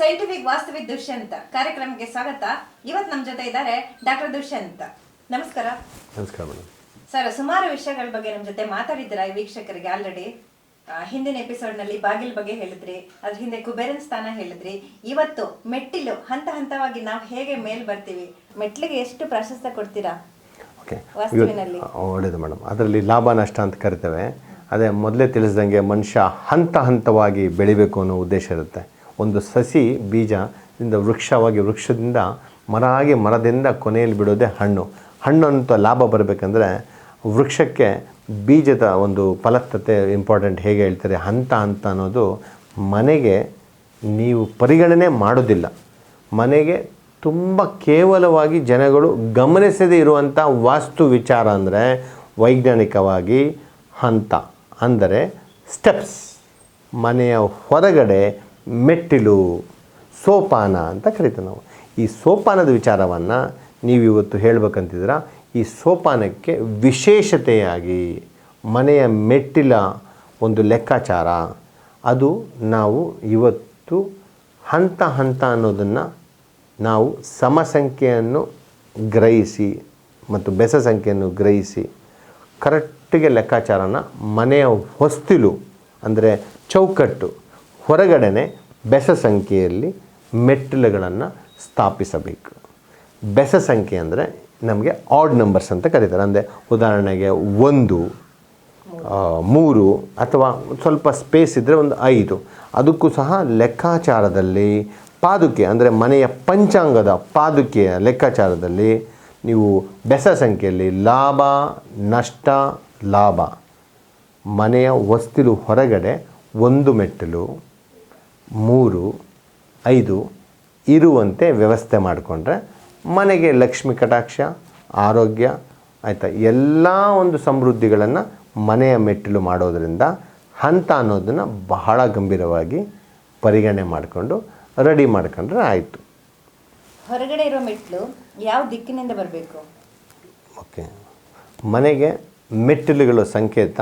Scientific ವಾಸ್ತವಿಕ್ Dushyanta ಕಾರ್ಯಕ್ರಮಕ್ಕೆ ಸ್ವಾಗತ. ಇವತ್ತು ನಮ್ಮ ಜೊತೆ ಇದ್ದಾರೆ ಡಾಕ್ಟರ್ ದುಷ್ಯಂತ ನಮಸ್ಕಾರ. ನಮಸ್ಕಾರ ಮೇಡಮ್. ಸರ್ ಸುಮಾರು ವಿಷಯಗಳ ಬಗ್ಗೆ ನಮ್ ಜೊತೆ ಮಾತಾಡಿದ್ದೀರಾ ಈ ವೀಕ್ಷಕರಿಗೆ ಆಲ್ರೆಡಿ ಹಿಂದಿನ ಎಪಿಸೋಡ್ನಲ್ಲಿ ಬಾಗಿಲ್ ಬಗ್ಗೆ ಹೇಳಿದ್ರಿ ಅದ್ರ ಹಿಂದೆ ಕುಬೇರನ್ ಸ್ಥಾನ ಹೇಳಿದ್ರಿ. ಇವತ್ತು ಮೆಟ್ಟಿಲು ಹಂತ ಹಂತವಾಗಿ ನಾವು ಹೇಗೆ ಮೇಲ್ ಬರ್ತೀವಿ ಮೆಟ್ಲಿಗೆ ಎಷ್ಟು ಪ್ರಾಶಸ್ತ್ಯ ಕೊಡ್ತೀರಾ? ವಾಸ್ತುವಿನಲ್ಲಿ. ಒಳ್ಳೇದು ಮೇಡಮ್. ಅದರಲ್ಲಿ ಲಾಭ ನಷ್ಟ ಅಂತ ಕರಿತೇವೆ. ಅದೇ ಮೊದಲೇ ತಿಳಿಸ್ದಂಗೆ ಮನುಷ್ಯ ಹಂತ ಹಂತವಾಗಿ ಬೆಳಿಬೇಕು ಅನ್ನೋ ಉದ್ದೇಶ ಇರುತ್ತೆ. ಒಂದು ಸಸಿ ಬೀಜದಿಂದ ವೃಕ್ಷವಾಗಿ ವೃಕ್ಷದಿಂದ ಮರ ಆಗಿ ಮರದಿಂದ ಕೊನೆಯಲ್ಲಿ ಬಿಡೋದೇ ಹಣ್ಣು. ಹಣ್ಣು ಅಂತ ಲಾಭ ಬರಬೇಕಂದ್ರೆ ವೃಕ್ಷಕ್ಕೆ ಬೀಜದ ಒಂದು ಫಲವತ್ತತೆ ಇಂಪಾರ್ಟೆಂಟ್ ಹೇಗೆ ಹೇಳ್ತಾರೆ? ಹಂತ ಅಂತ ಅನ್ನೋದು ಮನೆಗೆ ನೀವು ಪರಿಗಣನೆ ಮಾಡೋದಿಲ್ಲ. ಮನೆಗೆ ತುಂಬ ಕೇವಲವಾಗಿ ಜನಗಳು ಗಮನಿಸದೇ ಇರುವಂಥ ವಾಸ್ತು ವಿಚಾರ ಅಂದರೆ ವೈಜ್ಞಾನಿಕವಾಗಿ ಹಂತ ಅಂದರೆ ಸ್ಟೆಪ್ಸ್ ಮನೆಯ ಹೊರಗಡೆ ಮೆಟ್ಟಿಲು, ಸೋಪಾನ ಅಂತ ಕರಿತೀವಿ ನಾವು. ಈ ಸೋಪಾನದ ವಿಚಾರವನ್ನು ನೀವು ಇವತ್ತು ಹೇಳಬೇಕಂತಿದ್ರೆ ಈ ಸೋಪಾನಕ್ಕೆ ವಿಶೇಷತೆಯಾಗಿ ಮನೆಯ ಮೆಟ್ಟಿಲ ಒಂದು ಲೆಕ್ಕಾಚಾರ. ಅದು ನಾವು ಇವತ್ತು ಹಂತ ಹಂತ ಅನ್ನೋದನ್ನು ನಾವು ಸಮಸಂಖ್ಯೆಯನ್ನು ಗ್ರಹಿಸಿ ಮತ್ತು ಬೆಸ ಸಂಖ್ಯೆಯನ್ನು ಗ್ರಹಿಸಿ ಕರೆಕ್ಟಿಗೆ ಲೆಕ್ಕಾಚಾರನ ಮನೆಯ ಹೊಸ್ತಿಲು, ಅಂದರೆ ಚೌಕಟ್ಟು ಹೊರಗಡೆನೆ ಬೆಸ ಸಂಖ್ಯೆಯಲ್ಲಿ ಮೆಟ್ಟಿಲುಗಳನ್ನು ಸ್ಥಾಪಿಸಬೇಕು. ಬೆಸ ಸಂಖ್ಯೆ ಅಂದರೆ ನಮಗೆ ಆಡ್ ನಂಬರ್ಸ್ ಅಂತ ಕರೀತಾರೆ. ಅಂದರೆ ಉದಾಹರಣೆಗೆ ಒಂದು ಮೂರು ಅಥವಾ ಸ್ವಲ್ಪ ಸ್ಪೇಸ್ ಇದ್ದರೆ ಒಂದು ಐದು. ಅದಕ್ಕೂ ಸಹ ಲೆಕ್ಕಾಚಾರದಲ್ಲಿ ಪಾದುಕೆ ಅಂದರೆ ಮನೆಯ ಪಂಚಾಂಗದ ಪಾದುಕೆಯ ಲೆಕ್ಕಾಚಾರದಲ್ಲಿ ನೀವು ಬೆಸ ಸಂಖ್ಯೆಯಲ್ಲಿ ಲಾಭ, ನಷ್ಟ, ಲಾಭ. ಮನೆಯ ವಸ್ತಿಲು ಹೊರಗಡೆ ಒಂದು ಮೆಟ್ಟಿಲು ಮೂರು ಐದು ಇರುವಂತೆ ವ್ಯವಸ್ಥೆ ಮಾಡಿಕೊಂಡ್ರೆ ಮನೆಗೆ ಲಕ್ಷ್ಮಿ ಕಟಾಕ್ಷ ಆರೋಗ್ಯ ಆಯಿತಾ ಎಲ್ಲ ಒಂದು ಸಮೃದ್ಧಿಗಳನ್ನು ಮನೆಯ ಮೆಟ್ಟಿಲು ಮಾಡೋದರಿಂದ ಹಂತ ಅನ್ನೋದನ್ನು ಬಹಳ ಗಂಭೀರವಾಗಿ ಪರಿಗಣನೆ ಮಾಡಿಕೊಂಡು ರೆಡಿ ಮಾಡ್ಕೊಂಡ್ರೆ ಆಯಿತು. ಹೊರಗಡೆ ಇರೋ ಮೆಟ್ಟಿಲು ಯಾವ ದಿಕ್ಕಿನಿಂದ ಬರಬೇಕು? ಓಕೆ. ಮನೆಗೆ ಮೆಟ್ಟಿಲುಗಳ ಸಂಕೇತ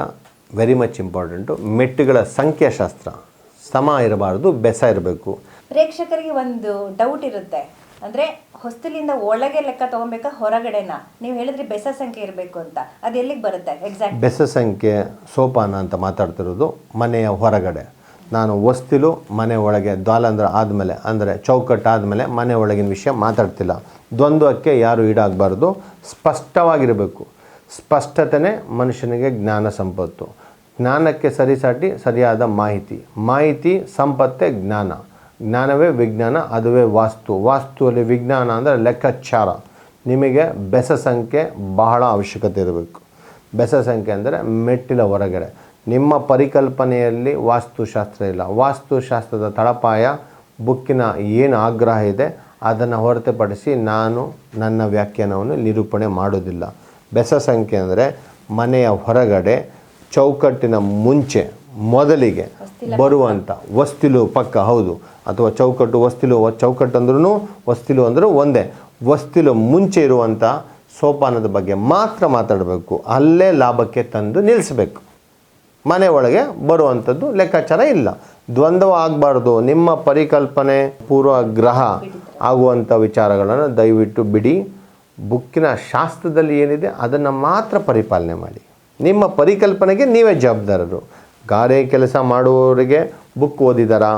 ವೆರಿ ಮಚ್ ಇಂಪಾರ್ಟೆಂಟು ಮೆಟ್ಟುಗಳ ಸಂಖ್ಯಾಶಾಸ್ತ್ರ. ಸಮ ಇರಬಾರ್ದು ಬೆಸ ಇರಬೇಕು. ಪ್ರೇಕ್ಷಕರಿಗೆ ಒಂದು ಡೌಟ್ ಇರುತ್ತೆ. ಅಂದ್ರೆ ಹೊಸ್ತಿಲಿಂದ ಒಳಗೆ ಲೆಕ್ಕ ತಗೊಬೇಕಾ ಹೊರಗಡೆನಾ? ನೀವು ಹೇಳಿದ್ರಿ ಬೆಸ ಸಂಖ್ಯೆ ಇರಬೇಕು ಅಂತ. ಅದು ಎಲ್ಲಿಗೆ ಬರುತ್ತೆ? ಎಕ್ಸಾಕ್ಟ್ ಬೆಸ ಸಂಖ್ಯೆ ಸೋಪಾನ ಅಂತ ಮಾತಾಡ್ತಿರೋದು ಮನೆಯ ಹೊರಗಡೆ. ನಾನು ಹೊಸ್ತಿಲು ಮನೆ ಒಳಗೆ ದ್ವಾಲಂದ್ರ ಆದಮೇಲೆ ಅಂದರೆ ಆದ್ಮೇಲೆ ಮನೆ ಒಳಗಿನ ವಿಷಯ ಮಾತಾಡ್ತಿಲ್ಲ. ದ್ವಂದ್ವಕ್ಕೆ ಯಾರು ಈಡಾಗಬಾರ್ದು? ಸ್ಪಷ್ಟವಾಗಿರಬೇಕು. ಸ್ಪಷ್ಟತೆಯೇ ಮನುಷ್ಯನಿಗೆ ಜ್ಞಾನ ಸಂಪತ್ತು. ಜ್ಞಾನಕ್ಕೆ ಸರಿಸಾಟಿ ಸರಿಯಾದ ಮಾಹಿತಿ. ಮಾಹಿತಿ, ಸಂಪತ್ತೇ, ಜ್ಞಾನ. ಜ್ಞಾನವೇ ವಿಜ್ಞಾನ, ಅದುವೇ ವಾಸ್ತು. ವಾಸ್ತುವಲ್ಲಿ ವಿಜ್ಞಾನ ಅಂದರೆ ಲೆಕ್ಕಾಚಾರ. ನಿಮಗೆ ಬೆಸ ಸಂಖ್ಯೆ ಬಹಳ ಅವಶ್ಯಕತೆ ಇರಬೇಕು. ಬೆಸ ಸಂಖ್ಯೆ ಅಂದರೆ ಮೆಟ್ಟಿಲ ಹೊರಗಡೆ. ನಿಮ್ಮ ಪರಿಕಲ್ಪನೆಯಲ್ಲಿ ವಾಸ್ತುಶಾಸ್ತ್ರ ಇಲ್ಲ. ವಾಸ್ತುಶಾಸ್ತ್ರದ ತಳಪಾಯ, ಬುಕ್ಕಿನ ಏನು ಆಗ್ರಹ ಇದೆ, ಅದನ್ನು ಹೊರತುಪಡಿಸಿ ನಾನು ನನ್ನ ವ್ಯಾಖ್ಯಾನವನ್ನು ನಿರೂಪಣೆ ಮಾಡೋದಿಲ್ಲ. ಬೆಸ ಸಂಖ್ಯೆ ಅಂದರೆ ಮನೆಯ ಹೊರಗಡೆ ಚೌಕಟ್ಟಿನ ಮುಂಚೆ ಮೊದಲಿಗೆ ಬರುವಂಥ ವಸ್ತಿಲು ಪಕ್ಕ ಹೌದು. ಅಥವಾ ಚೌಕಟ್ಟು ವಸ್ತಿಲು ಚೌಕಟ್ಟು ಅಂದ್ರೂ ವಸ್ತಿಲು ಅಂದರೂ ಒಂದೇ. ವಸ್ತಿಲು ಮುಂಚೆ ಇರುವಂಥ ಸೋಪಾನದ ಬಗ್ಗೆ ಮಾತ್ರ ಮಾತಾಡಬೇಕು. ಅಲ್ಲೇ ಲಾಭಕ್ಕೆ ತಂದು ನಿಲ್ಲಿಸಬೇಕು ಮನೆ ಒಳಗೆ ಬರುವಂಥದ್ದು ಲೆಕ್ಕಾಚಾರ ಇಲ್ಲ. ದ್ವಂದ್ವ ಆಗಬಾರ್ದು. ನಿಮ್ಮ ಪರಿಕಲ್ಪನೆ ಪೂರ್ವಗ್ರಹ ಆಗುವಂಥ ವಿಚಾರಗಳನ್ನು ದಯವಿಟ್ಟು ಬಿಡಿ. ಬುಕ್ಕಿನ ಶಾಸ್ತ್ರದಲ್ಲಿ ಏನಿದೆ ಅದನ್ನು ಮಾತ್ರ ಪರಿಪಾಲನೆ ಮಾಡಿ. ನಿಮ್ಮ ಪರಿಕಲ್ಪನೆಗೆ ನೀವೇ ಜವಾಬ್ದಾರರು. ಗಾರೆ ಕೆಲಸ ಮಾಡುವವರಿಗೆ ಬುಕ್ ಓದಿದಾರಾ,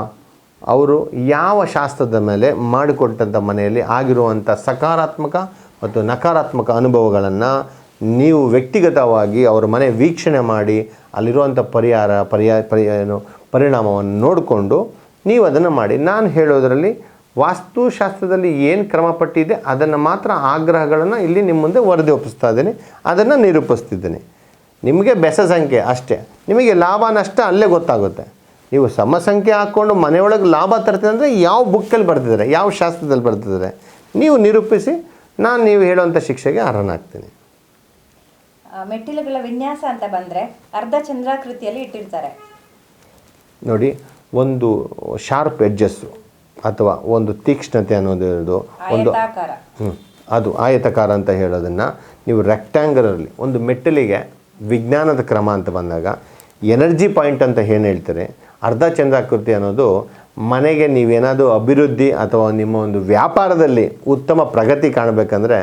ಅವರು ಯಾವ ಶಾಸ್ತ್ರದ ಮೇಲೆ ಮಾಡಿಕೊಟ್ಟಂಥ ಮನೆಯಲ್ಲಿ ಆಗಿರುವಂಥ ಸಕಾರಾತ್ಮಕ ಮತ್ತು ನಕಾರಾತ್ಮಕ ಅನುಭವಗಳನ್ನು ನೀವು ವ್ಯಕ್ತಿಗತವಾಗಿ ಅವರ ಮನೆ ವೀಕ್ಷಣೆ ಮಾಡಿ ಅಲ್ಲಿರುವಂಥ ಪರಿಹಾರ ಪರಿಹಾರ ಪರಿ, ಏನು, ಪರಿಣಾಮವನ್ನು ನೋಡಿಕೊಂಡು ನೀವು ಅದನ್ನು ಮಾಡಿ. ನಾನು ಹೇಳೋದರಲ್ಲಿ ವಾಸ್ತುಶಾಸ್ತ್ರದಲ್ಲಿ ಏನು ಕ್ರಮಪಟ್ಟಿದೆ ಅದನ್ನು ಮಾತ್ರ ಆಗ್ರಹಗಳನ್ನು ಇಲ್ಲಿ ನಿಮ್ಮ ಮುಂದೆ ವರದಿ ಒಪ್ಪಿಸ್ತಾ ಇದ್ದೀನಿ. ಅದನ್ನು ನಿರೂಪಿಸ್ತಿದ್ದೀನಿ. ನಿಮಗೆ ಬೆಸ ಸಂಖ್ಯೆ ಅಷ್ಟೇ. ನಿಮಗೆ ಲಾಭ ನಷ್ಟ ಅಲ್ಲೇ ಗೊತ್ತಾಗುತ್ತೆ. ನೀವು ಸಮ ಸಂಖ್ಯೆ ಹಾಕ್ಕೊಂಡು ಮನೆಯೊಳಗೆ ಲಾಭ ತರ್ತೀನಿ ಅಂದರೆ ಯಾವ ಬುಕ್ಕಲ್ಲಿ ಬರ್ತಿದ್ದಾರೆ ಯಾವ ಶಾಸ್ತ್ರದಲ್ಲಿ ಬರ್ತಿದ್ದಾರೆ ನೀವು ನಿರೂಪಿಸಿ ನಾನು ನೀವು ಹೇಳುವಂಥ ಶಿಕ್ಷೆಗೆ ಅರ್ಹನಾಗ್ತೀನಿ. ಮೆಟ್ಟಿಲುಗಳ ವಿನ್ಯಾಸ ಅಂತ ಬಂದರೆ ಅರ್ಧ ಚಂದ್ರಾಕೃತಿಯಲ್ಲಿ ಇಟ್ಟಿರ್ತಾರೆ. ನೋಡಿ ಒಂದು ಶಾರ್ಪ್ ಎಡ್ಜಸ್ಸು ಅಥವಾ ಒಂದು ತೀಕ್ಷ್ಣತೆ ಅನ್ನೋದು ಒಂದು ಹ್ಞೂ ಅದು ಆಯತಕಾರ ಅಂತ ಹೇಳೋದನ್ನು ನೀವು ರೆಕ್ಟ್ಯಾಂಗಲಲ್ಲಿ ಒಂದು ಮೆಟ್ಟಲಿಗೆ ವಿಜ್ಞಾನದ ಕ್ರಮ ಅಂತ ಬಂದಾಗ ಎನರ್ಜಿ ಪಾಯಿಂಟ್ ಅಂತ ಏನು ಹೇಳ್ತಾರೆ? ಅರ್ಧ ಚಂದ್ರಾಕೃತಿ ಅನ್ನೋದು ಮನೆಗೆ ನೀವೇನಾದರೂ ಅಭಿವೃದ್ಧಿ ಅಥವಾ ನಿಮ್ಮ ಒಂದು ವ್ಯಾಪಾರದಲ್ಲಿ ಉತ್ತಮ ಪ್ರಗತಿ ಕಾಣಬೇಕಂದ್ರೆ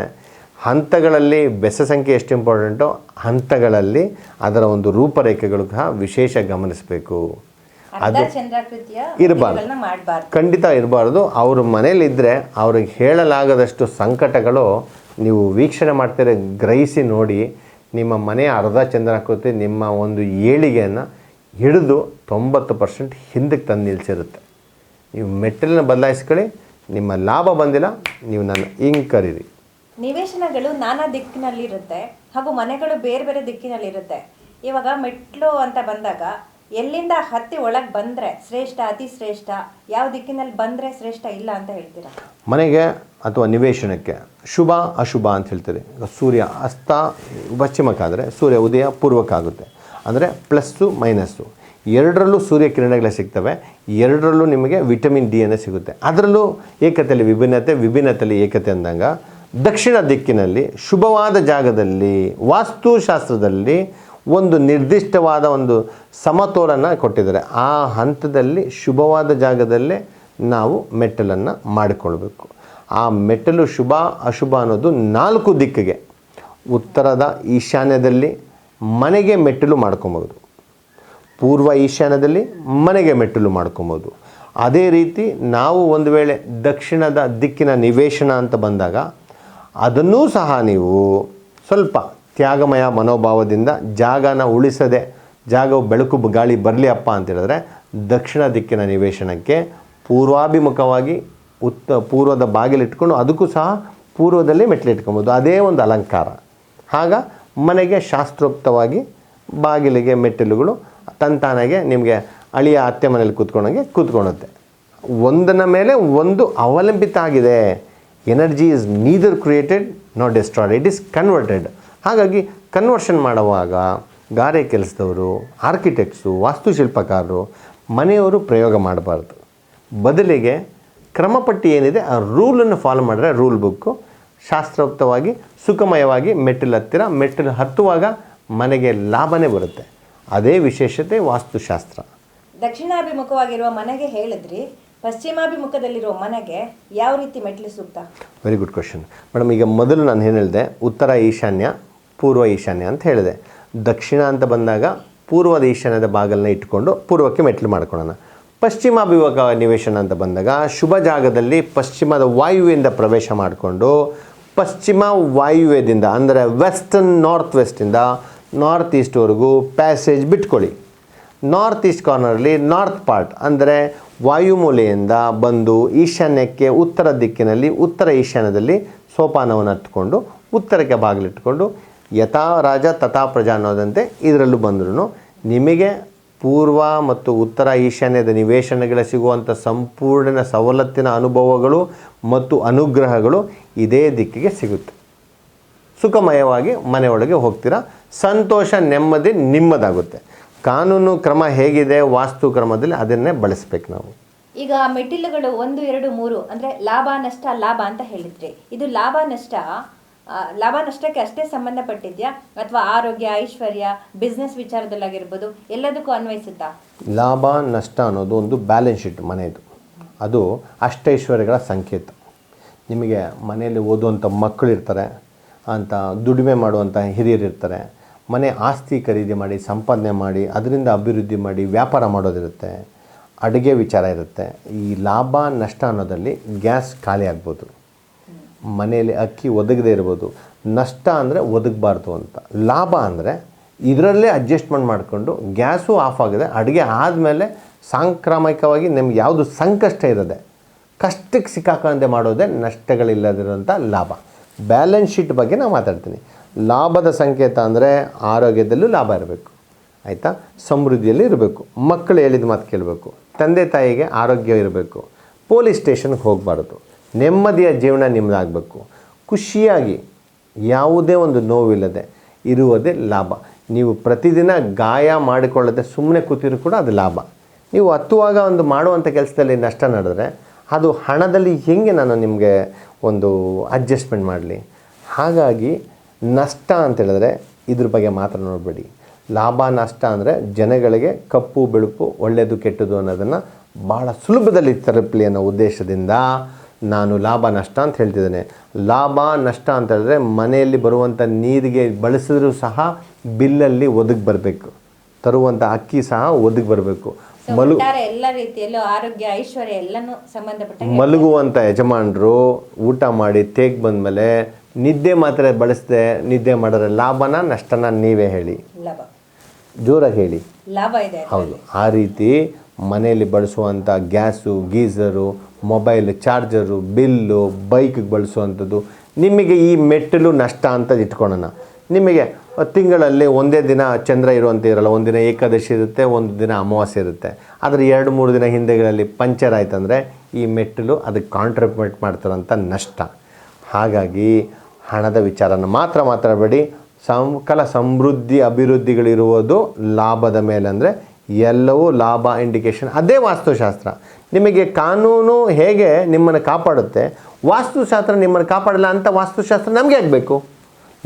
ಹಂತಗಳಲ್ಲಿ ಬೆಸ ಸಂಖ್ಯೆ ಎಷ್ಟು ಇಂಪಾರ್ಟೆಂಟೋ ಹಂತಗಳಲ್ಲಿ ಅದರ ಒಂದು ರೂಪರೇಖೆಗಳು ಸಹ ವಿಶೇಷ ಗಮನಿಸಬೇಕು. ಅದು ಇರಬಾರ್ದು. ಖಂಡಿತ ಇರಬಾರ್ದು. ಅವರು ಮನೇಲಿದ್ದರೆ ಅವ್ರಿಗೆ ಹೇಳಲಾಗದಷ್ಟು ಸಂಕಟಗಳು ನೀವು ವೀಕ್ಷಣೆ ಮಾಡ್ತೀರ ಗ್ರಹಿಸಿ ನೋಡಿ. ನಿಮ್ಮ ಮನೆ ಅರ್ಧ ಚಂದ್ರಾಕೃತಿ ನಿಮ್ಮ ಒಂದು ಏಳಿಗೆಯನ್ನು ಹಿಡಿದು ತೊಂಬತ್ತು ಪರ್ಸೆಂಟ್ ಹಿಂದಕ್ಕೆ ತಂದು ನಿಲ್ಲಿಸಿರುತ್ತೆ ನೀವು ಮೆಟ್ಟಲನ್ನ ಬದಲಾಯಿಸ್ಕೊಳ್ಳಿ, ನಿಮ್ಮ ಲಾಭ ಬಂದಿಲ್ಲ, ನೀವು ನನ್ನ ಹಿಂಗೆ ಕರೀರಿ. ನಿವೇಶನಗಳು ನಾನಾ ದಿಕ್ಕಿನಲ್ಲಿರುತ್ತೆ ಹಾಗೂ ಮನೆಗಳು ಬೇರೆ ಬೇರೆ ದಿಕ್ಕಿನಲ್ಲಿರುತ್ತೆ. ಇವಾಗ ಮೆಟ್ಲು ಅಂತ ಬಂದಾಗ ಎಲ್ಲಿಂದ ಹತ್ತಿ ಒಳಗೆ ಬಂದ್ರೆ ಶ್ರೇಷ್ಠ, ಅತಿ ಶ್ರೇಷ್ಠ, ಯಾವ ದಿಕ್ಕಿನಲ್ಲಿ ಬಂದ್ರೆ ಶ್ರೇಷ್ಠ ಇಲ್ಲ ಅಂತ ಹೇಳ್ತೀರಾ? ಮನೆಗೆ ಅಥವಾ ನಿವೇಶನಕ್ಕೆ ಶುಭ, ಅಶುಭ ಅಂತ ಹೇಳ್ತಾರೆ. ಸೂರ್ಯ ಅಸ್ತ, ಪಶ್ಚಿಮಕ್ಕಾದರೆ ಸೂರ್ಯ ಉದಯ ಪೂರ್ವಕ್ಕಾಗುತ್ತೆ. ಅಂದರೆ ಪ್ಲಸ್ಸು ಮೈನಸ್ಸು ಎರಡರಲ್ಲೂ ಸೂರ್ಯ ಕಿರಣಗಳೇ ಸಿಗ್ತವೆ. ಎರಡರಲ್ಲೂ ನಿಮಗೆ ವಿಟಮಿನ್ ಡಿ ಅನ್ನೇ ಸಿಗುತ್ತೆ. ಅದರಲ್ಲೂ ಏಕತೆಯಲ್ಲಿ ವಿಭಿನ್ನತೆ, ವಿಭಿನ್ನತೆಯಲ್ಲಿ ಏಕತೆ ಅಂದಾಗ ದಕ್ಷಿಣ ದಿಕ್ಕಿನಲ್ಲಿ ಶುಭವಾದ ಜಾಗದಲ್ಲಿ, ವಾಸ್ತುಶಾಸ್ತ್ರದಲ್ಲಿ ಒಂದು ನಿರ್ದಿಷ್ಟವಾದ ಒಂದು ಸಮತೋಲನ ಕೊಟ್ಟಿದ್ದಾರೆ. ಆ ಹಂತದಲ್ಲಿ ಶುಭವಾದ ಜಾಗದಲ್ಲೇ ನಾವು ಮೆಟ್ಟಲನ್ನು ಮಾಡಿಕೊಳ್ಬೇಕು. ಆ ಮೆಟ್ಟಲು ಶುಭ, ಅಶುಭ ಅನ್ನೋದು ನಾಲ್ಕು ದಿಕ್ಕಿಗೆ. ಉತ್ತರದ ಈಶಾನ್ಯದಲ್ಲಿ ಮನೆಗೆ ಮೆಟ್ಟಲು ಮಾಡ್ಕೊಬೋದು. ಪೂರ್ವ ಈಶಾನ್ಯದಲ್ಲಿ ಮನೆಗೆ ಮೆಟ್ಟಲು ಮಾಡ್ಕೊಬೋದು. ಅದೇ ರೀತಿ ನಾವು ಒಂದು ವೇಳೆ ದಕ್ಷಿಣದ ದಿಕ್ಕಿನ ನಿವೇಶನ ಅಂತ ಬಂದಾಗ ಅದನ್ನೂ ಸಹ ನೀವು ಸ್ವಲ್ಪ ತ್ಯಾಗಮಯ ಮನೋಭಾವದಿಂದ ಜಾಗನ ಉಳಿಸದೆ, ಜಾಗವು ಬೆಳಕು ಗಾಳಿ ಬರಲಿ ಅಪ್ಪ ಅಂತ ಹೇಳಿದ್ರೆ ದಕ್ಷಿಣ ದಿಕ್ಕಿನ ನಿವೇಶನಕ್ಕೆ ಪೂರ್ವಾಭಿಮುಖವಾಗಿ ಉತ್ತ, ಪೂರ್ವದ ಬಾಗಿಲಿಟ್ಕೊಂಡು ಅದಕ್ಕೂ ಸಹ ಪೂರ್ವದಲ್ಲಿ ಮೆಟ್ಲಿಟ್ಕೊಬೋದು ಅದೇ ಒಂದು ಅಲಂಕಾರ. ಆಗ ಮನೆಗೆ ಶಾಸ್ತ್ರೋಕ್ತವಾಗಿ ಬಾಗಿಲಿಗೆ ಮೆಟ್ಟಿಲುಗಳು ತಂತಾನಾಗೆ ನಿಮಗೆ ಅಳಿಯ ಅತ್ತೆ ಮನೇಲಿ ಕೂತ್ಕೊಂಡಂಗೆ ಕೂತ್ಕೊಳ್ಳುತ್ತೆ. ಒಂದನ ಮೇಲೆ ಒಂದು ಅವಲಂಬಿತ ಆಗಿದೆ. Energy is neither created not destroyed it is converted ಹಾಗಾಗಿ ಕನ್ವರ್ಷನ್ ಮಾಡುವಾಗ ಗಾರೆ ಕೆಲಸದವರು ಆರ್ಕಿಟೆಕ್ಟ್ಸು ವಾಸ್ತುಶಿಲ್ಪಕಾರರು ಮನೆಯವರು ಪ್ರಯೋಗ ಮಾಡಬಾರ್ದು. ಬದಲಿಗೆ ಕ್ರಮಪಟ್ಟಿ ಏನಿದೆ ಆ ರೂಲನ್ನು ಫಾಲೋ ಮಾಡಿದ್ರೆ ರೂಲ್ ಬುಕ್ಕು ಶಾಸ್ತ್ರೋಕ್ತವಾಗಿ ಸುಖಮಯವಾಗಿ ಮೆಟ್ಟಿಲು ಹತ್ತಿರ ಮೆಟ್ಟಿಲು ಹತ್ತುವಾಗ ಮನೆಗೆ ಲಾಭನೇ ಬರುತ್ತೆ. ಅದೇ ವಿಶೇಷತೆ ವಾಸ್ತುಶಾಸ್ತ್ರ. ದಕ್ಷಿಣಾಭಿಮುಖವಾಗಿರುವ ಮನೆಗೆ ಹೇಳಿದ್ರಿ ಪಶ್ಚಿಮಾಭಿಮುಖದಲ್ಲಿರುವ ಮನೆಗೆ ಯಾವ ರೀತಿ ಮೆಟ್ಟಿಲು ಸೂಕ್ತ? ವೆರಿ ಗುಡ್ ಕ್ವಶನ್ ಮೇಡಮ್ ಈಗ ಮೊದಲು ನಾನು ಏನು ಹೇಳಿದೆ ಉತ್ತರ ಈಶಾನ್ಯ ಪೂರ್ವ ಈಶಾನ್ಯ ಅಂತ ಹೇಳಿದೆ. ದಕ್ಷಿಣ ಅಂತ ಬಂದಾಗ ಪೂರ್ವದ ಈಶಾನ್ಯದ ಬಾಗಲನ್ನ ಇಟ್ಕೊಂಡು ಪೂರ್ವಕ್ಕೆ ಮೆಟ್ಲು ಮಾಡ್ಕೊಳ್ಳೋಣ. ಪಶ್ಚಿಮಾಭಿಮುಖ ನಿವೇಶನ ಅಂತ ಬಂದಾಗ ಶುಭ ಜಾಗದಲ್ಲಿ ಪಶ್ಚಿಮದ ವಾಯುವಿಂದ ಪ್ರವೇಶ ಮಾಡಿಕೊಂಡು ಪಶ್ಚಿಮ ವಾಯುವ್ಯದಿಂದ ಅಂದರೆ ವೆಸ್ಟರ್ನ್ ನಾರ್ತ್ ವೆಸ್ಟಿಂದ ನಾರ್ತ್ ಈಸ್ಟ್ವರೆಗೂ ಪ್ಯಾಸೇಜ್ ಬಿಟ್ಕೊಳ್ಳಿ. ನಾರ್ತ್ ಈಸ್ಟ್ ಕಾರ್ನರಲ್ಲಿ ನಾರ್ತ್ ಪಾರ್ಟ್ ಅಂದರೆ ವಾಯುಮೂಲೆಯಿಂದ ಬಂದು ಈಶಾನ್ಯಕ್ಕೆ ಉತ್ತರ ದಿಕ್ಕಿನಲ್ಲಿ ಉತ್ತರ ಈಶಾನ್ಯದಲ್ಲಿ ಸೋಪಾನವನ್ನು ಹತ್ಕೊಂಡು ಉತ್ತರಕ್ಕೆ ಬಾಗಿಲಿಟ್ಕೊಂಡು ಯಥಾ ರಾಜ ತಥಾ ಪ್ರಜಾ ಅನ್ನೋದಂತೆ ಇದರಲ್ಲೂ ಬಂದ್ರೂ ನಿಮಗೆ ಪೂರ್ವ ಮತ್ತು ಉತ್ತರ ಈಶಾನ್ಯದ ನಿವೇಶನಗಳ ಸಿಗುವಂಥ ಸಂಪೂರ್ಣ ಸವಲತ್ತಿನ ಅನುಭವಗಳು ಮತ್ತು ಅನುಗ್ರಹಗಳು ಇದೇ ದಿಕ್ಕಿಗೆ ಸಿಗುತ್ತೆ. ಸುಖಮಯವಾಗಿ ಮನೆಯೊಳಗೆ ಹೋಗ್ತೀರಾ. ಸಂತೋಷ, ನೆಮ್ಮದಿ ನಿಮ್ಮದಾಗುತ್ತೆ. ಕಾನೂನು ಕ್ರಮ ಹೇಗಿದೆ, ವಾಸ್ತು ಕ್ರಮದಲ್ಲಿ ಅದನ್ನೇ ಬಳಸ್ಬೇಕು ನಾವು. ಈಗ ಮೆಟ್ಟಿಲುಗಳು ಒಂದು, ಎರಡು, ಮೂರು, ಅಂದ್ರೆ ಲಾಭ, ನಷ್ಟ, ಲಾಭ ಅಂತ ಹೇಳಿದ್ರಿ, ಇದು ಲಾಭ, ನಷ್ಟ ಲಾಭ ನಷ್ಟಕ್ಕೆ ಅಷ್ಟೇ ಸಂಬಂಧಪಟ್ಟಿದ್ಯಾ? ಅಥವಾ ಆರೋಗ್ಯ, ಐಶ್ವರ್ಯ ಬಿಸ್ನೆಸ್ ವಿಚಾರದಲ್ಲಾಗಿರ್ಬೋದು, ಎಲ್ಲದಕ್ಕೂ ಅನ್ವಯಿಸುತ್ತಾ? ಲಾಭ, ನಷ್ಟ ಅನ್ನೋದು ಒಂದು ಬ್ಯಾಲೆನ್ಸ್ ಶೀಟ್ ಮನೆಯದು. ಅದು ಅಷ್ಟೈಶ್ವರ್ಯಗಳ ಸಂಕೇತ. ನಿಮಗೆ ಮನೆಯಲ್ಲಿ ಓದುವಂಥ ಮಕ್ಕಳಿರ್ತಾರೆ ಅಂತ ದುಡಿಮೆ ಮಾಡುವಂಥ ಹಿರಿಯರಿರ್ತಾರೆ ಮನೆ ಆಸ್ತಿ ಖರೀದಿ ಮಾಡಿ, ಸಂಪಾದನೆ ಮಾಡಿ, ಅದರಿಂದ ಅಭಿವೃದ್ಧಿ ಮಾಡಿ, ವ್ಯಾಪಾರ ಮಾಡೋದಿರುತ್ತೆ, ಅಡುಗೆ ವಿಚಾರ ಇರುತ್ತೆ. ಈ ಲಾಭ, ನಷ್ಟ ಅನ್ನೋದಲ್ಲಿ ಗ್ಯಾಸ್ ಖಾಲಿ ಆಗ್ಬೋದು. ಮನೆಯಲ್ಲಿ ಅಕ್ಕಿ ಒದಗದೇ ಇರ್ಬೋದು. ನಷ್ಟ ಅಂದರೆ ಒದಗಬಾರ್ದು ಅಂತ. ಲಾಭ ಅಂದರೆ ಇದರಲ್ಲೇ ಅಡ್ಜಸ್ಟ್ಮೆಂಟ್ ಮಾಡಿಕೊಂಡು ಗ್ಯಾಸು ಆಫ್ ಆಗಿದೆ. ಅಡುಗೆ ಆದಮೇಲೆ ಸಾಂಕ್ರಾಮಿಕವಾಗಿ ನಿಮ್ಗೆ ಯಾವುದು ಸಂಕಷ್ಟ ಇರದೆ ಕಷ್ಟಕ್ಕೆ ಸಿಕ್ಕಾಕೊಂಡೆ ಮಾಡೋದೇ ನಷ್ಟಗಳಿಲ್ಲದಿರೋಂಥ ಲಾಭ. ಬ್ಯಾಲೆನ್ಸ್ ಶೀಟ್ ಬಗ್ಗೆ ನಾನು ಮಾತಾಡ್ತೀನಿ. ಲಾಭದ ಸಂಕೇತ ಅಂದರೆ ಆರೋಗ್ಯದಲ್ಲೂ ಲಾಭ ಇರಬೇಕು. ಆಯಿತಾ? ಸಮೃದ್ಧಿಯಲ್ಲಿ ಇರಬೇಕು. ಮಕ್ಕಳು ಹೇಳಿದ ಮಾತು ಕೇಳಬೇಕು. ತಂದೆ ತಾಯಿಗೆ ಆರೋಗ್ಯ ಇರಬೇಕು. ಪೊಲೀಸ್ ಸ್ಟೇಷನ್ಗೆ ಹೋಗಬಾರ್ದು. ನೆಮ್ಮದಿಯ ಜೀವನ ನಿಮ್ಮದಾಗಬೇಕು ಖುಷಿಯಾಗಿ ಯಾವುದೇ ಒಂದು ನೋವಿಲ್ಲದೆ ಇರುವುದೇ ಲಾಭ. ನೀವು ಪ್ರತಿದಿನ ಗಾಯ ಮಾಡಿಕೊಳ್ಳದೆ ಸುಮ್ಮನೆ ಕೂತಿರು ಕೂಡ ಅದು ಲಾಭ. ನೀವು ಹತ್ತುವಾಗ ಒಂದು ಮಾಡುವಂಥ ಕೆಲಸದಲ್ಲಿ ನಷ್ಟ ನಡೆದ್ರೆ ಅದು ಹಣದಲ್ಲಿ ಹೇಗೆ ನಾನು ನಿಮಗೆ ಒಂದು ಅಡ್ಜಸ್ಟ್ಮೆಂಟ್ ಮಾಡಲಿ? ಹಾಗಾಗಿ ನಷ್ಟ ಅಂತ ಹೇಳಿದ್ರೆ ಇದ್ರ ಬಗ್ಗೆ ಮಾತ್ರ ನೋಡಬೇಡಿ. ಲಾಭ, ನಷ್ಟ ಅಂದರೆ ಜನಗಳಿಗೆ ಕಪ್ಪು, ಬೆಳುಪು ಒಳ್ಳೆಯದು ಕೆಟ್ಟದು ಅನ್ನೋದನ್ನು ಭಾಳ ಸುಲಭದಲ್ಲಿ ತಲುಪಲಿ ಅನ್ನೋ ಉದ್ದೇಶದಿಂದ ನಾನು ಲಾಭ ನಷ್ಟ ಅಂತ ಹೇಳ್ತಿದ್ದೇನೆ. ಲಾಭ ನಷ್ಟ ಅಂತ ಹೇಳಿದ್ರೆ ಮನೆಯಲ್ಲಿ ಬರುವಂಥ ನೀರಿಗೆ ಬಳಸಿದ್ರೂ ಸಹ ಬಿಲ್ಲಲ್ಲಿ ಒದಗಿ ಬರಬೇಕು. ತರುವಂಥ ಅಕ್ಕಿ ಸಹ ಒದಗಿ ಬರಬೇಕು. ಮಲು ಎಲ್ಲ ರೀತಿಯಲ್ಲೂ ಆರೋಗ್ಯ ಐಶ್ವರ್ಯ ಎಲ್ಲನೂ ಸಂಬಂಧಪಟ್ಟ ಮಲಗುವಂಥ ಯಜಮಾನರು ಊಟ ಮಾಡಿ ತೇಗ್ ಬಂದಮೇಲೆ ನಿದ್ದೆ ಮಾತ್ರ ಬಳಸದೆ ನಿದ್ದೆ ಮಾಡಿದ್ರೆ ಲಾಭನ ನಷ್ಟನ ನೀವೇ ಹೇಳಿ. ಲಾಭ. ಜೋರಾಗಿ ಹೇಳಿ. ಲಾಭ ಇದೆ. ಹೌದು. ಆ ರೀತಿ ಮನೆಯಲ್ಲಿ ಬಳಸುವಂಥ gas, geyser, mobile charger, bill, ಬೈಕ್ಗೆ ಬಳಸುವಂಥದ್ದು, ನಿಮಗೆ ಈ ಮೆಟ್ಟಲು ನಷ್ಟ ಅಂತ ಇಟ್ಕೊಳ್ಳೋಣ. ನಿಮಗೆ ತಿಂಗಳಲ್ಲಿ ಒಂದೇ ದಿನ ಚಂದ್ರ ಇರುವಂಥ ಇರಲ್ಲ, ಒಂದಿನ ಏಕಾದಶಿ ಇರುತ್ತೆ, ಒಂದು ದಿನ ಅಮಾವಾಸ್ಯೆ ಇರುತ್ತೆ. ಆದರೆ ಎರಡು, ಮೂರು ದಿನ ಹಿಂದೆಗಳಲ್ಲಿ ಪಂಚರ್ ಆಯ್ತಂದರೆ ಈ ಮೆಟ್ಟಲು ಅದಕ್ಕೆ ಕಾಂಟ್ರಿಬ್ಯೂಟ್ ಮಾಡ್ತಾರಂಥ ನಷ್ಟ. ಹಾಗಾಗಿ ಹಣದ ವಿಚಾರನ ಮಾತ್ರ ಮಾತಾಡಬೇಡಿ. ಸಂಕಲ ಸಮೃದ್ಧಿ, ಅಭಿವೃದ್ಧಿಗಳಿರುವುದು ಲಾಭದ ಮೇಲೆ ಅಂದರೆ ಎಲ್ಲವೂ ಲಾಭ ಇಂಡಿಕೇಶನ್ ಅದೇ ವಾಸ್ತುಶಾಸ್ತ್ರ. ನಿಮಗೆ ಕಾನೂನು ಹೇಗೆ ನಿಮ್ಮನ್ನು ಕಾಪಾಡುತ್ತೆ, ವಾಸ್ತುಶಾಸ್ತ್ರ ನಿಮ್ಮನ್ನು ಕಾಪಾಡಲ್ಲ ಅಂತ ವಾಸ್ತುಶಾಸ್ತ್ರ ನಮಗೆ ಆಗಬೇಕು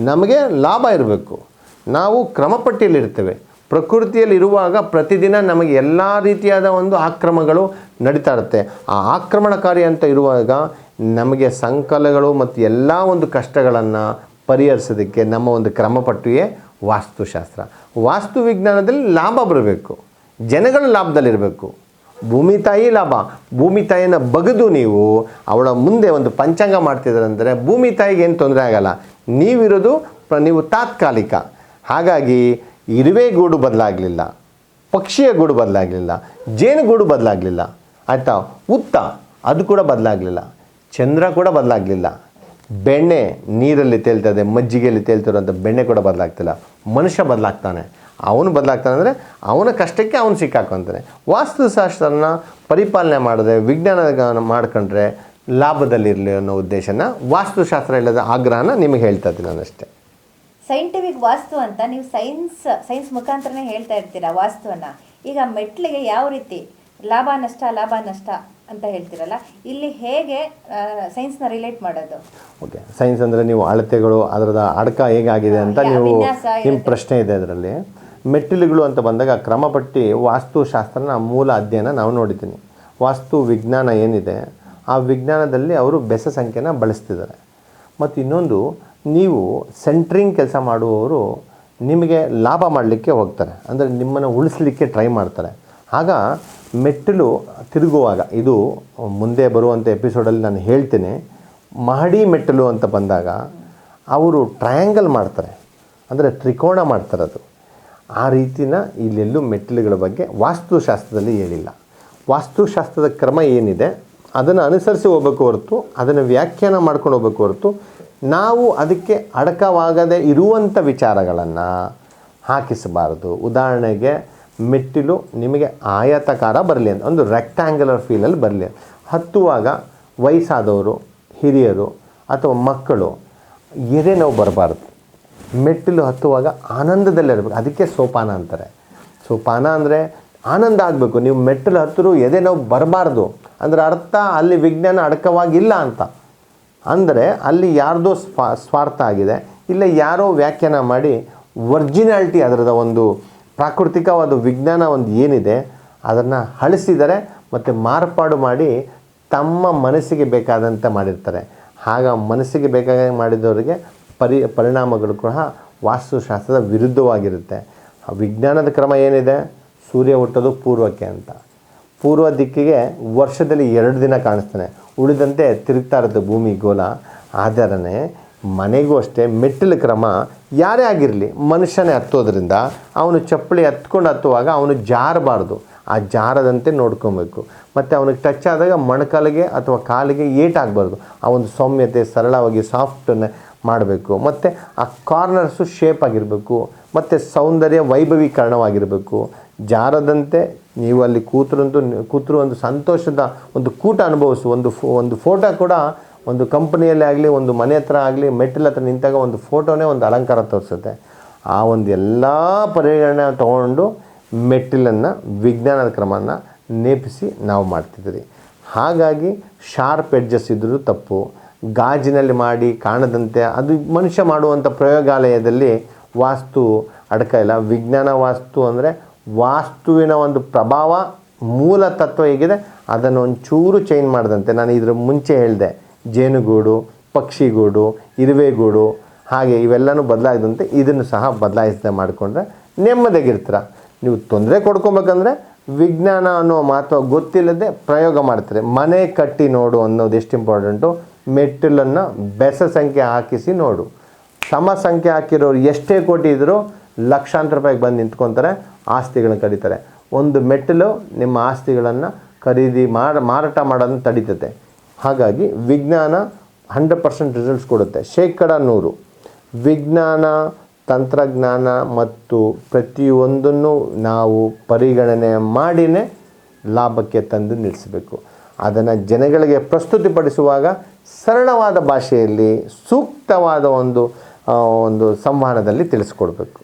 ನಮಗೆ ಲಾಭ ಇರಬೇಕು. ನಾವು ಕ್ರಮಪಟ್ಟಿಯಲ್ಲಿರ್ತೇವೆ ಪ್ರಕೃತಿಯಲ್ಲಿ ಇರುವಾಗ ಪ್ರತಿದಿನ ನಮಗೆ ಎಲ್ಲ ರೀತಿಯಾದ ಒಂದು ಆಕ್ರಮಗಳು ನಡೀತಾ ಇರುತ್ತೆ. ಆ ಆಕ್ರಮಣಕಾರಿ ಅಂತ ಇರುವಾಗ ನಮಗೆ ಸಂಕಲಗಳು ಮತ್ತು ಎಲ್ಲ ಒಂದು ಕಷ್ಟಗಳನ್ನು ಪರಿಹರಿಸೋದಕ್ಕೆ ನಮ್ಮ ಒಂದು ಕ್ರಮಪಟ್ಟಿಯೇ ವಾಸ್ತುಶಾಸ್ತ್ರ. ವಾಸ್ತು ವಿಜ್ಞಾನದಲ್ಲಿ ಲಾಭ ಬರಬೇಕು. ಜನಗಳು ಲಾಭದಲ್ಲಿರಬೇಕು. ಭೂಮಿ ತಾಯಿ ಲಾಭ. ಭೂಮಿ ತಾಯಿಯನ್ನು ಬಗೆದು ನೀವು ಅವಳ ಮುಂದೆ ಒಂದು ಪಂಚಾಂಗ ಮಾಡ್ತಿದ್ರಂದರೆ ಭೂಮಿ ತಾಯಿಗೆ ಏನು ತೊಂದರೆ ಆಗಲ್ಲ. ನೀವಿರೋದು ನೀವು ತಾತ್ಕಾಲಿಕ. ಹಾಗಾಗಿ ಇರುವೆ ಗೂಡು ಬದಲಾಗಲಿಲ್ಲ. ಪಕ್ಷಿಯ ಗೂಡು ಬದಲಾಗಲಿಲ್ಲ. ಜೇನುಗೂಡು ಬದಲಾಗಲಿಲ್ಲ. ಆಯಿತಾ? ಉತ್ತ, ಅದು ಕೂಡ ಬದಲಾಗಲಿಲ್ಲ. ಚಂದ್ರ ಕೂಡ ಬದಲಾಗಲಿಲ್ಲ. ಬೆಣ್ಣೆ ನೀರಲ್ಲಿ ತೇಲ್ತದೆ ಮಜ್ಜಿಗೆಯಲ್ಲಿ ತೇಲ್ತಿರೋಂಥ ಬೆಣ್ಣೆ ಕೂಡ ಬದಲಾಗ್ತಿಲ್ಲ. ಮನುಷ್ಯ ಬದಲಾಗ್ತಾನೆ. ಅವನು ಬದಲಾಗ್ತಾನೆ ಅಂದರೆ ಅವನ ಕಷ್ಟಕ್ಕೆ ಅವನು ಸಿಕ್ಕಾಕೊಂತಾನೆ. ವಾಸ್ತುಶಾಸ್ತ್ರನ ಪರಿಪಾಲನೆ ಮಾಡಿದ್ರೆ ವಿಜ್ಞಾನ ಮಾಡ್ಕೊಂಡ್ರೆ ಲಾಭದಲ್ಲಿರಲಿ ಅನ್ನೋ ಉದ್ದೇಶನ ವಾಸ್ತುಶಾಸ್ತ್ರ ಇಲ್ಲದ ಆಗ್ರಹನ ನಿಮಗೆ ಹೇಳ್ತಾ ಇದ್ದೀನಿ ನಾನಷ್ಟೇ ಸೈಂಟಿಫಿಕ್ ವಾಸ್ತು ಅಂತ ನೀವು ಸೈನ್ಸ್ ಸೈನ್ಸ್ ಮುಖಾಂತರನೇ ಹೇಳ್ತಾ ಇರ್ತೀರಾ ವಾಸ್ತುವನ್ನು? ಈಗ ಮೆಟ್ಲಿಗೆ ಯಾವ ರೀತಿ ಲಾಭ ನಷ್ಟ ಲಾಭ ನಷ್ಟ ಅಂತ ಹೇಳ್ತೀರಲ್ಲ ಇಲ್ಲಿ ಹೇಗೆ ಸೈನ್ಸ್ನ ರಿಲೇಟ್ ಮಾಡೋದು? ಓಕೆ ಸೈನ್ಸ್ ಅಂದರೆ ನೀವು ಅಳತೆಗಳು ಅದರದ ಅಡಕ ಹೇಗಾಗಿದೆ ಅಂತ ನೀವು ನಿಮ್ಮ ಪ್ರಶ್ನೆ ಇದೆ ಅದರಲ್ಲಿ. ಮೆಟ್ಟಿಲುಗಳು ಅಂತ ಬಂದಾಗ ಕ್ರಮಪಟ್ಟಿ ವಾಸ್ತುಶಾಸ್ತ್ರನ ಮೂಲ ಅಧ್ಯಯನ ನಾವು ನೋಡಿದ್ದೀನಿ. ವಾಸ್ತು ವಿಜ್ಞಾನ ಏನಿದೆ, ಆ ವಿಜ್ಞಾನದಲ್ಲಿ ಅವರು ಬೆಸ ಸಂಖ್ಯೆನ ಬಳಸ್ತಿದ್ದಾರೆ. ಮತ್ತು ಇನ್ನೊಂದು, ನೀವು ಸೆಂಟ್ರಿಂಗ್ ಕೆಲಸ ಮಾಡುವವರು ನಿಮಗೆ ಲಾಭ ಮಾಡಲಿಕ್ಕೆ ಹೋಗ್ತಾರೆ. ಅಂದರೆ ನಿಮ್ಮನ್ನು ಉಳಿಸ್ಲಿಕ್ಕೆ ಟ್ರೈ ಮಾಡ್ತಾರೆ. ಆಗ ಮೆಟ್ಟಿಲು ತಿರುಗುವಾಗ, ಇದು ಮುಂದೆ ಬರುವಂಥ ಎಪಿಸೋಡಲ್ಲಿ ನಾನು ಹೇಳ್ತೇನೆ, ಮಹಡಿ ಮೆಟ್ಟಿಲು ಅಂತ ಬಂದಾಗ ಅವರು ಟ್ರಯಾಂಗಲ್ ಮಾಡ್ತಾರೆ. ಅಂದರೆ ತ್ರಿಕೋಣ ಮಾಡ್ತಾರೆ ಅದು. ಆ ರೀತಿನ ಇಲ್ಲೆಲ್ಲೂ ಮೆಟ್ಟಿಲುಗಳ ಬಗ್ಗೆ ವಾಸ್ತುಶಾಸ್ತ್ರದಲ್ಲಿ ಹೇಳಿಲ್ಲ. ವಾಸ್ತುಶಾಸ್ತ್ರದ ಕ್ರಮ ಏನಿದೆ? ಅದನ್ನು ಅನುಸರಿಸಿ ಹೋಗ್ಬೇಕು ಹೊರತು, ಅದನ್ನು ವ್ಯಾಖ್ಯಾನ ಮಾಡ್ಕೊಂಡು ಹೋಗ್ಬೇಕು ಹೊರತು, ನಾವು ಅದಕ್ಕೆ ಅಡಕವಾಗದೆ ಇರುವಂಥ ವಿಚಾರಗಳನ್ನು ಹಾಕಿಸಬಾರದು. ಉದಾಹರಣೆಗೆ, ಮೆಟ್ಟಿಲು ನಿಮಗೆ ಆಯತಕಾರ ಬರಲಿ ಅಂತ, ಒಂದು ರೆಕ್ಟ್ಯಾಂಗ್ಯುಲರ್ ಫೀಲಲ್ಲಿ ಬರಲಿ. ಹತ್ತುವಾಗ ವಯಸ್ಸಾದವರು, ಹಿರಿಯರು ಅಥವಾ ಮಕ್ಕಳು, ಎದೆ ನೋವು ಬರಬಾರ್ದು. ಮೆಟ್ಟಿಲು ಹತ್ತುವಾಗ ಆನಂದದಲ್ಲಿರಬೇಕು ಅದಕ್ಕೆ ಸೋಪಾನ ಅಂತಾರೆ. ಸೋಪಾನ ಅಂದರೆ ಆನಂದ ಆಗಬೇಕು. ನೀವು ಮೆಟ್ಟಿಲು ಹತ್ತಿರೂ ಎದೆ ನೋವು ಬರಬಾರ್ದು. ಅಂದರೆ ಅರ್ಥ ಅಲ್ಲಿ ವಿಜ್ಞಾನ ಅಡಕವಾಗಿಲ್ಲ ಅಂತ. ಅಂದರೆ ಅಲ್ಲಿ ಯಾರ್ದೋ ಸ್ವಾ, ಸ್ವಾರ್ಥ ಆಗಿದೆ. ಇಲ್ಲ ಯಾರೋ ವ್ಯಾಖ್ಯಾನ ಮಾಡಿ ಒರ್ಜಿನಾಲಿಟಿ ಅದರದ ಒಂದು ಪ್ರಾಕೃತಿಕವಾದ ವಿಜ್ಞಾನ ಒಂದು ಏನಿದೆ, ಅದನ್ನು ಅಳಿಸಿದರೆ ಮತ್ತು ಮಾರ್ಪಾಡು ಮಾಡಿ ತಮ್ಮ ಮನಸ್ಸಿಗೆ ಬೇಕಾದಂತೆ ಮಾಡಿರ್ತಾರೆ. ಆಗ ಮನಸ್ಸಿಗೆ ಬೇಕಾಗ ಮಾಡಿದವರಿಗೆ ಪರಿ, ಪರಿಣಾಮಗಳು ಕೂಡ ವಾಸ್ತುಶಾಸ್ತ್ರದ ವಿರುದ್ಧವಾಗಿರುತ್ತೆ. ವಿಜ್ಞಾನದ ಕ್ರಮ ಏನಿದೆ? ಸೂರ್ಯ ಹುಟ್ಟೋದು ಪೂರ್ವಕ್ಕೆ ಅಂತ. ಪೂರ್ವ ದಿಕ್ಕಿಗೆ ವರ್ಷದಲ್ಲಿ ಎರಡು ದಿನ ಕಾಣಿಸ್ತಾನೆ ಉಳಿದಂತೆ ತಿರುಗ್ತಾ ಇರುತ್ತೆ ಭೂಮಿ ಗೋಲ ಆದರನೇ ಮನೆಗೂ ಅಷ್ಟೇ ಮೆಟ್ಟಿಲು ಕ್ರಮ. ಯಾರೇ ಆಗಿರಲಿ, ಮನುಷ್ಯನೇ ಹತ್ತೋದ್ರಿಂದ ಅವನು ಚಪ್ಪಲಿ ಹತ್ಕೊಂಡು ಹತ್ತುವಾಗ ಅವನು ಜಾರಬಾರ್ದು. ಆ ಜಾರದಂತೆ ನೋಡ್ಕೊಬೇಕು. ಮತ್ತು ಅವನಿಗೆ ಟಚ್ ಆದಾಗ ಮೊಣಕಾಲಿಗೆ ಅಥವಾ ಕಾಲಿಗೆ ಏಟಾಗಬಾರ್ದು. ಆ ಒಂದು ಸೌಮ್ಯತೆ, ಸರಳವಾಗಿ ಸಾಫ್ಟನ್ನು ಮಾಡಬೇಕು. ಮತ್ತು ಆ ಕಾರ್ನರ್ಸು ಶೇಪ್ ಆಗಿರಬೇಕು. ಮತ್ತು ಸೌಂದರ್ಯ ವೈಭವೀಕರಣವಾಗಿರಬೇಕು. ಜಾರದಂತೆ ನೀವು ಅಲ್ಲಿ ಕೂತರಂತೂ ಕೂತರು ಒಂದು ಸಂತೋಷದ ಒಂದು ಕೂಟ ಅನುಭವಿಸು. ಒಂದು ಫೋ, ಒಂದು ಫೋಟೋ ಕೂಡ ಒಂದು ಕಂಪ್ನಿಯಲ್ಲೇ ಆಗಲಿ, ಒಂದು ಮನೆ ಹತ್ರ ಆಗಲಿ, ಮೆಟ್ಟಿಲ ಹತ್ರ ನಿಂತಾಗ ಒಂದು ಫೋಟೋನೇ ಒಂದು ಅಲಂಕಾರ ತೋರಿಸುತ್ತೆ. ಆ ಒಂದು ಎಲ್ಲ ಪರಿಗಣನೆ ತಗೊಂಡು ಮೆಟ್ಟಿಲನ್ನು ವಿಜ್ಞಾನದ ಕ್ರಮನ ನೇಪಿಸಿ ನಾವು ಮಾಡ್ತಿದ್ದೀರಿ. ಹಾಗಾಗಿ ಶಾರ್ಪ್ ಎಡ್ಜಸ್ ಇದ್ದರೂ ತಪ್ಪು. ಗಾಜಿನಲ್ಲಿ ಮಾಡಿ ಕಾಣದಂತೆ ಅದು ಮನುಷ್ಯ ಮಾಡುವಂಥ ಪ್ರಯೋಗಾಲಯದಲ್ಲಿ ವಾಸ್ತು ಅಡಕ ಇಲ್ಲ. ವಿಜ್ಞಾನ ವಾಸ್ತು ಅಂದರೆ ವಾಸ್ತುವಿನ ಒಂದು ಪ್ರಭಾವ ಮೂಲ ತತ್ವ ಹೇಗಿದೆ. ಅದನ್ನು ಒಂಚೂರು ಚೇಂಜ್ ಮಾಡಿದಂತೆ. ನಾನು ಇದ್ರ ಮುಂಚೆ ಹೇಳಿದೆ. ಜೇನುಗೂಡು, ಪಕ್ಷಿಗೂಡು, ಇರುವೆಗೂಡು ಹಾಗೆ ಇವೆಲ್ಲನೂ ಬದಲಾಗದಂತೆ ಇದನ್ನು ಸಹ ಬದಲಾಯಿಸದೆ ಮಾಡಿಕೊಂಡ್ರೆ ನೆಮ್ಮದಿಯಾಗಿರ್ತೀರ. ನೀವು ತೊಂದರೆ ಕೊಡ್ಕೊಬೇಕಂದ್ರೆ ವಿಜ್ಞಾನ ಅನ್ನೋ ಮಾತು ಗೊತ್ತಿಲ್ಲದೆ ಪ್ರಯೋಗ ಮಾಡ್ತಾರೆ. ಮನೆ ಕಟ್ಟಿ ನೋಡು ಅನ್ನೋದು ಎಷ್ಟು ಇಂಪಾರ್ಟೆಂಟು ಮೆಟ್ಟಿಲನ್ನು ಬೆಸ ಸಂಖ್ಯೆ ಹಾಕಿಸಿ ನೋಡು. ಸಮ ಸಂಖ್ಯೆ ಹಾಕಿರೋರು ಎಷ್ಟೇ ಕೋಟಿ ಇದ್ದರೂ ಲಕ್ಷಾಂತರ ರೂಪಾಯಿಗೆ ಬಂದು ನಿಂತ್ಕೊತಾರೆ, ಆಸ್ತಿಗಳನ್ನ ಕಡಿತಾರೆ. ಒಂದು ಮೆಟ್ಟಿಲು ನಿಮ್ಮ ಆಸ್ತಿಗಳನ್ನು ಖರೀದಿ ಮಾಡ, ಮಾರಾಟ ಮಾಡೋದನ್ನು ತಡಿತತೆ ಹಾಗಾಗಿ ವಿಜ್ಞಾನ ಹಂಡ್ರೆಡ್ ಪರ್ಸೆಂಟ್ ರಿಸಲ್ಟ್ಸ್ ಕೊಡುತ್ತೆ. ಶೇಕಡ ನೂರು. ವಿಜ್ಞಾನ, ತಂತ್ರಜ್ಞಾನ ಮತ್ತು ಪ್ರತಿಯೊಂದನ್ನು ನಾವು ಪರಿಗಣನೆ ಮಾಡಿನೇ ಲಾಭಕ್ಕೆ ತಂದು ನಿಲ್ಲಿಸಬೇಕು. ಅದನ್ನು ಜನಗಳಿಗೆ ಪ್ರಸ್ತುತಿಪಡಿಸುವಾಗ ಸರಳವಾದ ಭಾಷೆಯಲ್ಲಿ ಸೂಕ್ತವಾದ ಒಂದು ಒಂದು ಸಂವಹನದಲ್ಲಿ ತಿಳಿಸ್ಕೊಡ್ಬೇಕು.